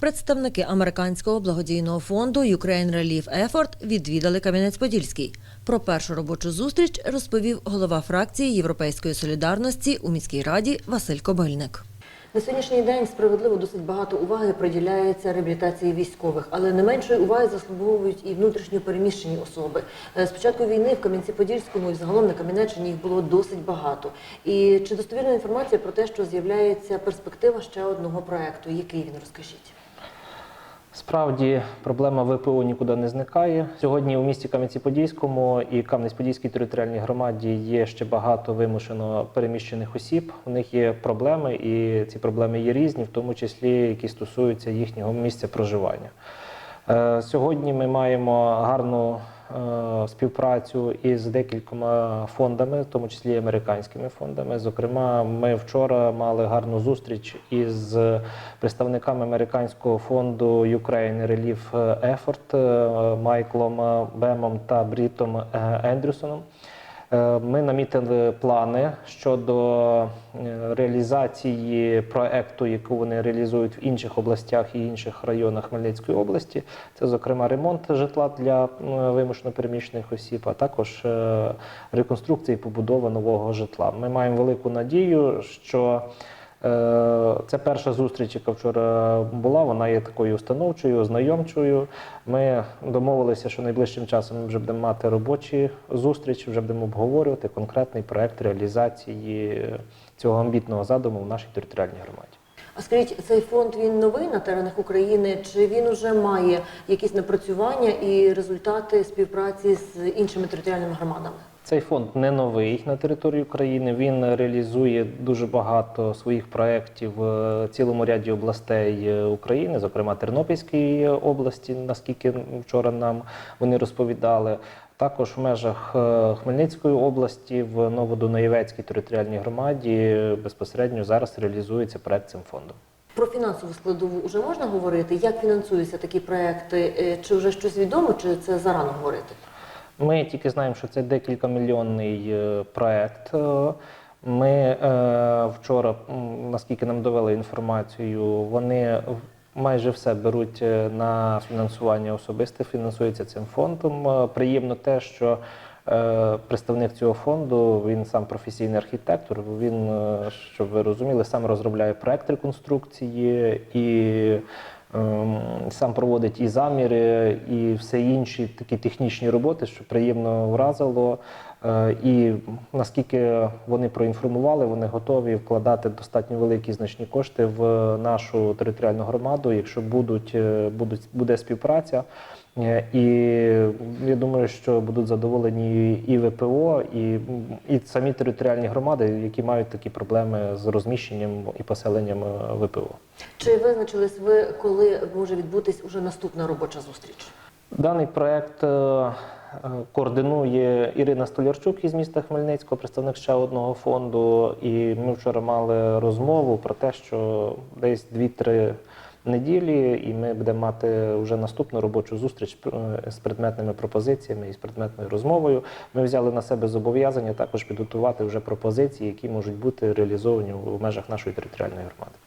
Представники американського благодійного фонду Ukraine Relief Effort відвідали Кам'янець-Подільський. Про першу робочу зустріч розповів голова фракції Європейської солідарності у міській раді Василь Кобильник. На сьогоднішній день справедливо досить багато уваги приділяється реабілітації військових, але не меншої уваги заслуговують і внутрішньо переміщені особи. Е, З початку війни в Кам'янці-Подільському і загалом на Кам'янеччині їх було досить багато. І чи достовірна інформація про те, що з'являється перспектива ще одного проекту? Який він розкажіть? Справді проблема ВПО нікуди не зникає. Сьогодні у місті Кам'янці-Подільському і Кам'янець-Подільській територіальній громаді є ще багато вимушено переміщених осіб. У них є проблеми, і ці проблеми є різні, в тому числі які стосуються їхнього місця проживання. Е, Сьогодні ми маємо гарну співпрацю із декількома фондами, в тому числі американськими фондами. Зокрема, ми вчора мали гарну зустріч із представниками американського фонду Ukraine Relief Effort е, Майклом Бемом та Брітом е, Ендрюсоном. Е, Ми намітили плани щодо е, реалізації проекту, яку вони реалізують в інших областях і інших районах Хмельницької області. Це, зокрема, ремонт житла для вимушено переміщених осіб, а також е, реконструкція і побудова нового житла. Ми маємо велику надію, що Це перша зустріч, яка вчора була. Вона є такою установчою, ознайомчою. Ми домовилися, що найближчим часом ми вже будемо мати робочі зустрічі, вже будемо обговорювати конкретний проект реалізації цього амбітного задуму в нашій територіальній громаді. А скажіть, цей фонд він новий на теренах України, чи він уже має якісь напрацювання і результати співпраці з іншими територіальними громадами? Цей фонд не новий на території України. Він реалізує дуже багато своїх проєктів в цілому ряді областей е, України, зокрема Тернопільській області, наскільки вчора нам вони розповідали. Також в межах е, Хмельницької області в Новодунаєвецькій територіальній громаді безпосередньо зараз реалізується проект цим фондом. Про фінансову складову вже можна говорити? Як фінансуються такі проекти? Е, Чи вже щось відомо, чи це зарано говорити? Ми тільки знаємо, що це декілька мільйонний е, проект. Е, Ми е, вчора, наскільки нам довели інформацію, вони майже все беруть на фінансування особисте, фінансується цим фондом. Приємно те, що представник цього фонду, він сам професійний архітектор. Він, щоб ви розуміли, сам розробляє проект реконструкції і Сам проводить і заміри, і все інші такі технічні роботи, що приємно вразило. Е, І наскільки вони проінформували, вони готові вкладати достатньо великі значні кошти в нашу територіальну громаду, якщо будуть, е, будуть буде співпраця. Е, І я думаю, що будуть задоволені і ВПО, і, і самі територіальні громади, які мають такі проблеми з розміщенням і поселенням ВПО. Чи визначились ви, коли може відбутись уже наступна робоча зустріч? Даний проект координує Ірина Столярчук із міста Хмельницького, представник ще одного фонду. І ми вчора мали розмову про те, що десь 2-3 неділі, і ми будемо мати вже наступну робочу зустріч е, з предметними пропозиціями і з предметною розмовою. Ми взяли на себе зобов'язання також підготувати вже пропозиції, які можуть бути реалізовані в межах нашої територіальної громади.